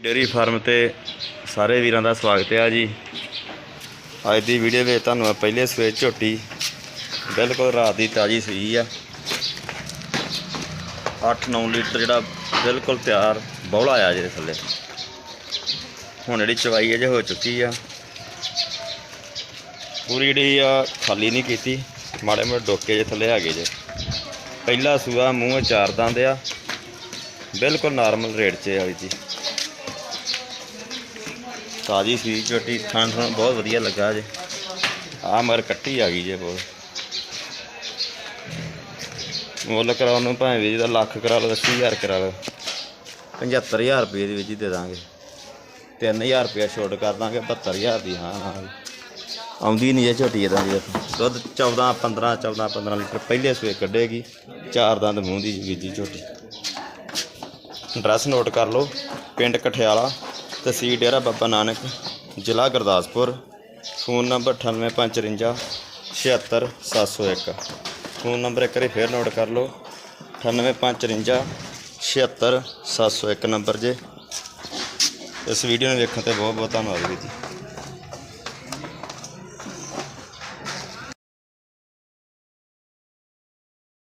Dairy farm ਤੇ ਸਾਰੇ ਵੀਰਾਂ ਦਾ ਸਵਾਗਤ ਹੈ ਜੀ। ਅੱਜ ਦੀ ਵੀਡੀਓ ਵਿੱਚ ਤੁਹਾਨੂੰ ਮੈਂ ਪਹਿਲੇ ਸਵੇਰ ਝੋਟੀ ਬਿਲਕੁਲ ਰਾਤ ਦੀ ਤਾਜੀ ਸੂਈ ਆ। 8-9 ਲੀਟਰ ਜਿਹੜਾ ਬਿਲਕੁਲ ਤਿਆਰ ਬੌਲਾ ਆਇਆ ਜਿਹਦੇ ਥੱਲੇ। ਹੁਣ ਜਿਹੜੀ ਚਵਾਈ ਹੈ ਜੇ ਹੋ ਚੁੱਕੀ ਆ। ਪੂਰੀ ਜਿਹੜੀ ਆ ਖਾਲੀ ਨਹੀਂ ਕੀਤੀ, ਮਾੜੇ ਮੋਟੇ ਡੋਕੇ ਜੇ ਥੱਲੇ ਹੈਗੇ ਜੇ। ਪਹਿਲਾ ਸੂਆ ਮੂੰਹ ਚਾਰ ਦੰਦ ਆ। ਬਿਲਕੁਲ ਨਾਰਮਲ ਰੇਟ 'ਚ ਆ ਜੀ। ਤਾਜੀ ਸੀ ਝੋਟੀ ਥਣ ਥਣ ਬਹੁਤ ਵਧੀਆ ਲੱਗਾ ਜੇ ਆ ਮਗਰ ਕੱਟੀ ਆ ਗਈ ਜੇ ਬਹੁਤ ਮੁੱਲ ਕਰਾਉਣ ਨੂੰ ਭਾਵੇਂ ਵੀ ਜਿਹਦਾ ਲੱਖ ਕਰਾ ਲਓ 80000 ਕਰਾ ਲਓ। 75000 ਰੁਪਏ ਦੇ ਵਿੱਚ ਹੀ ਦੇ ਦਾਂਗੇ। 3000 ਰੁਪਏ ਛੋਟ ਕਰ ਦਾਂਗੇ 72000 ਦੀ, ਹਾਂ ਹਾਂ। ਆਉਂਦੀ ਨਹੀਂ ਜੇ ਝੋਟੀ ਇਹਦਾ ਜੀ ਦੁੱਧ 14 15 14 15 ਲੀਟਰ ਪਹਿਲੇ ਸਵੇ ਕੱਢੇਗੀ। ਚਾਰ ਦੰਦ ਮੂੰਹ ਦੀ ਜੀ ਜੀ ਝੋਟੀ। ਐਡਰੈਸ ਨੋਟ ਕਰ ਲਓ, ਪਿੰਡ ਕਠਿਆਲਾ। ਤਹਿਸੀਲ ਡੇਰਾ ਬਾਬਾ ਨਾਨਕ, ਜ਼ਿਲ੍ਹਾ Gurdaspur, phone number 9854 76701 phone number ਇੱਕ ਵਾਰੀ ਫੇਰ ਨੋਟ ਕਰ ਲਓ 9854 76701 ਨੰਬਰ ਜੇ। ਇਸ ਵੀਡੀਓ ਨੂੰ ਵੇਖਣ ਤੇ ਬਹੁਤ ਬਹੁਤ ਧੰਨਵਾਦ ਵੀਰ ਜੀ।